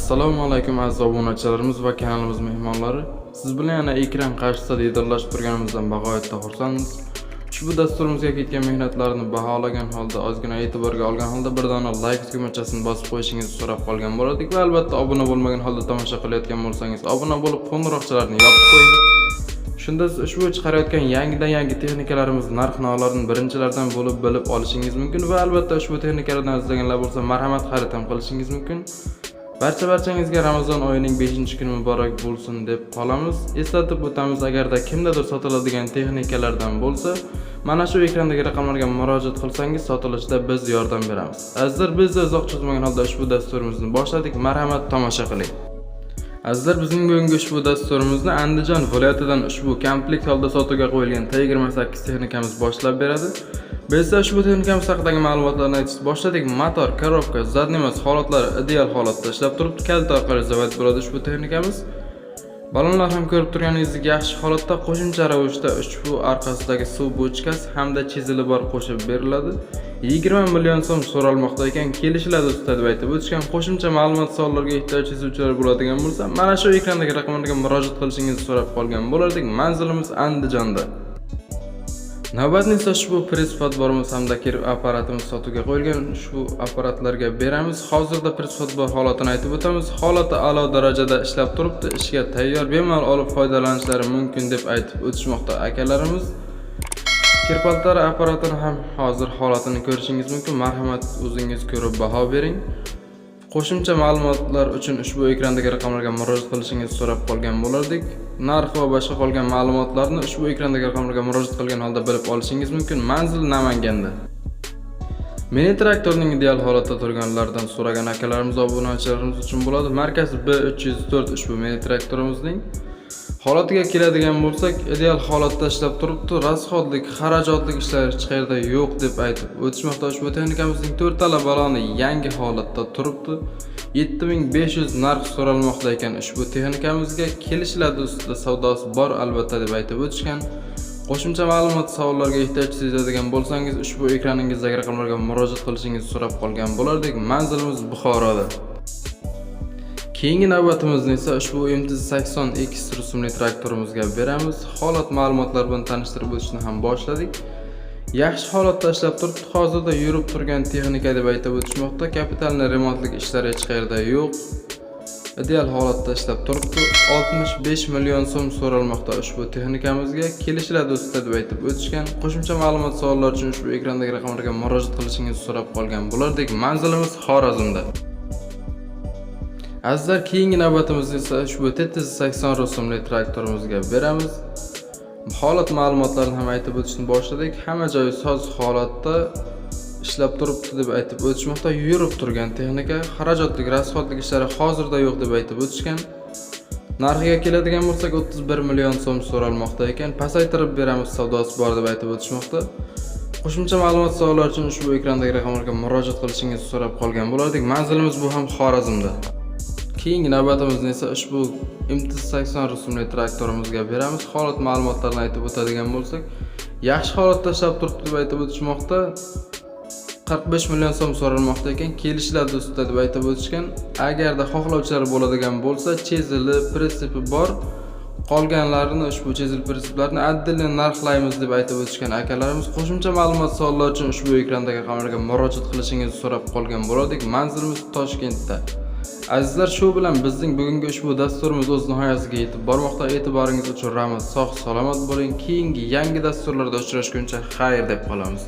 assalomu alaykum aziz obunachilarimiz va kanalimiz mehmonlari. Siz bilan yana ekran qarshisida diydorlashib turganimizdan bag'oyatda xursandmiz. Ushbu dasturimizga ketgan mehnatlarni baholagan holda ozgina e'tiborga olgan holda bir dona like tugmachasini bosib qo'yishingizni so'rab qolgan bo'lardik va albatta obuna bo'lmagan holda tomosha qilayotgan bo'lsangiz obuna bo'lib qo'ng'iroqchalarni yopib qo'ying. Shunda siz ushbu chiqarayotgan yangidan yangi texnikalarimiz narx navlarini birinchilardan bo'lib bilib olishingiz mumkin va albatta ushbu texnikalardan izlaganlar bo'lsa marhamat xarid ham qilishingiz mumkin. Barcha barchangizga ramazon oyining 5 kuni muborak bo'lsin deb qolamiz. Eslatib o'tamiz agarda kimdadir sotiladigan texnikalardan bo'lsa mana shu ekrandagi raqamlarga murojaat qilsangiz sotilishda biz yordam beramiz. Azizlar biz uzoq cho'zmagan holda ushbu dasturimizni boshladik. Marhamat tomosha qiling. Azizlar bizning bugungi ushbu dasturimizni Andijon viloyatidan ushbu komplekt holda sotuvga qo'yilgan T28 texnikamiz boshlab beradi. Biz esa ushbu texnikamiz haqidagi ma'lumotlarni aytishni boshladik. Motor, korobka, zadnimas holatlari ideal holatda ishlab turibdi. Kalta orqali zavod bo'ladi ushbu texnikamiz. Balonlar ham ko'rib turganingizdek yaxshi holatda qo'shimcha ravishda ushbu orqasidagi suv bochkasi hamda chizili bor qo'shib beriladi. 20 million so'm so'ralmoqda ekan, kelishiladi usta deb aytib o'tishgan. Qo'shimcha ma'lumot savollarga ehtiyoj sezuvchilar bo'ladigan bo'lsa, mana shu ekrandagi raqamlarga murojaat qilishingizni so'rab qolgan bo'lardik. Manzilimiz Andijonda. Navbatni esa ushbu press podborimiz hamda kirib apparatimiz sotuvga qo'yilgan ushbu apparatlarga beramiz. Hozirda press bor holatini aytib o'tamiz. Holati a'lo darajada ishlab turibdi. Ishga tayyor, bemalol olib foydalanishlari mumkin deb aytib o'tishmoqda akalarimiz. Kirpaltar apparatini ham hozir holatini ko'rishingiz mumkin. Marhamat o'zingiz ko'rib baho bering. Qo'shimcha ma'lumotlar uchun ushbu ekrandagi raqamlarga murojaat qilishingizni so'rab qolgan bo'lardik. Narx va boshqa qolgan ma'lumotlarni ushbu ekrandagi raqamlarga murojaat qilgan holda bilib olishingiz mumkin. Manzil Namanganda. Mini traktorning ideal holatda turganlaridan so'ragan akalarimiz obunachilarimiz uchun bo'ladi. Markasi B304 ushbu mini traktorimizning Holatiga keladigan bo'lsak, ideal holatda ishlab turibdi. Rasxodlik, xarajatlik ishlar hech qayerda yo'q deb aytib o'tishmoqda. Ushbu texnikamizning 4 baloni yangi holatda turibdi. 7500 narx so'ralmoqda ekan ushbu texnikamizga kelishiladi ustida savdosi bor albatta deb aytib o'tishgan. Qo'shimcha ma'lumot savollarga ehtiyoj sezadigan bo'lsangiz, ushbu ekraningizdagi raqamlarga murojaat qilishingizni so'rab qolgan bo'lardik. Manzilimiz Buxoroda. Keyingi navbatimizni esa ushbu MTZ 80X rusumli traktorimizga beramiz. Holat ma'lumotlar bilan tanishtirib o'tishni ham boshladik. Yaxshi holatda ishlab turibdi. Hozirda yurib turgan texnika deb aytib o'tishmoqda. Kapitalni remontlik ishlar hech qayerda yo'q. Ideal holatda ishlab turibdi. 65 million so'm so'ralmoqda ushbu texnikamizga. Kelishiladi usta deb aytib o'tishgan. Qo'shimcha ma'lumot savollar uchun ushbu ekrandagi raqamlarga murojaat qilishingizni so'rab qolgan bo'lardik. Manzilimiz Xorazmda. Azizlar keyingi navbatimizni esa ushbu T80 rusumli traktorimizga beramiz. Holat ma'lumotlarini ham aytib o'tishni boshladik. Hamma joyi soz holatda ishlab turibdi deb aytib o'tishmoqda. Yurib turgan texnika, xarajatlik, rasxodlik ishlari hozirda yo'q deb aytib o'tishgan. Narxiga keladigan bo'lsak 31 million so'm so'ralmoqda ekan. Pasaytirib beramiz, savdosi bor deb aytib o'tishmoqda. Qo'shimcha ma'lumot savollar uchun ushbu ekrandagi raqamlarga murojaat qilishingizni so'rab qolgan bo'lardik. Manzilimiz bu ham Xorazmda. Keyingi navbatimizni esa ushbu MT80 rusumli traktorimizga beramiz. Holat ma'lumotlarini aytib o'tadigan bo'lsak, yaxshi holatda ishlab turibdi deb aytib o'tishmoqda. 45 million so'm so'ralmoqda ekan, kelishiladi usta deb aytib o'tishgan. Agarda xohlovchilar bo'ladigan bo'lsa, chezili, prinsipi bor. Qolganlarini ushbu chezil prinsiplarni отдельно narxlaymiz deb aytib o'tishgan akalarimiz qo'shimcha ma'lumot savollar uchun ushbu ekrandagi raqamlarga murojaat qilishingizni so'rab qolgan bo'lardik. Manzilimiz Toshkentda. Azizlar, shu bilan bizning bugungi ushbu dasturimiz o'z nihoyasiga yetib bormoqda. E'tiboringiz uchun rahmat. Sog' salomat bo'ling. Keyingi yangi dasturlarda uchrashguncha xayr deb qolamiz.